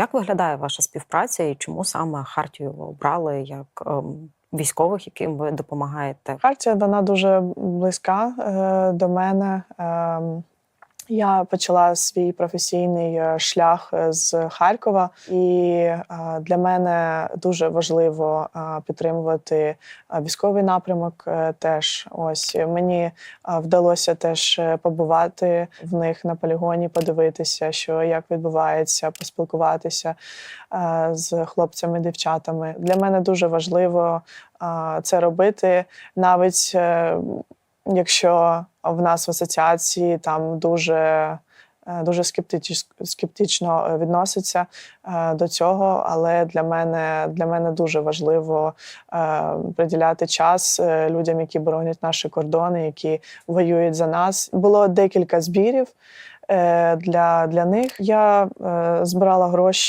Як виглядає ваша співпраця і чому саме Хартію обрали як ем, військових, яким ви допомагаєте? Хартія вона дуже близька е, до мене. Ем, я почала свій професійний е, шлях е, з Харкова, і е, для мене дуже важливо підтримувати військовий напрямок. Теж ось мені вдалося теж побувати в них на полігоні, подивитися, що як відбувається, поспілкуватися з хлопцями, дівчатами. Для мене дуже важливо це робити, навіть якщо в нас в асоціації там дуже. е, Дуже скептично відноситься е, до цього, але для мене для мене дуже важливо е, приділяти час людям, які боронять наші кордони, які воюють за нас. Було декілька збірів для, для них. Я збирала гроші.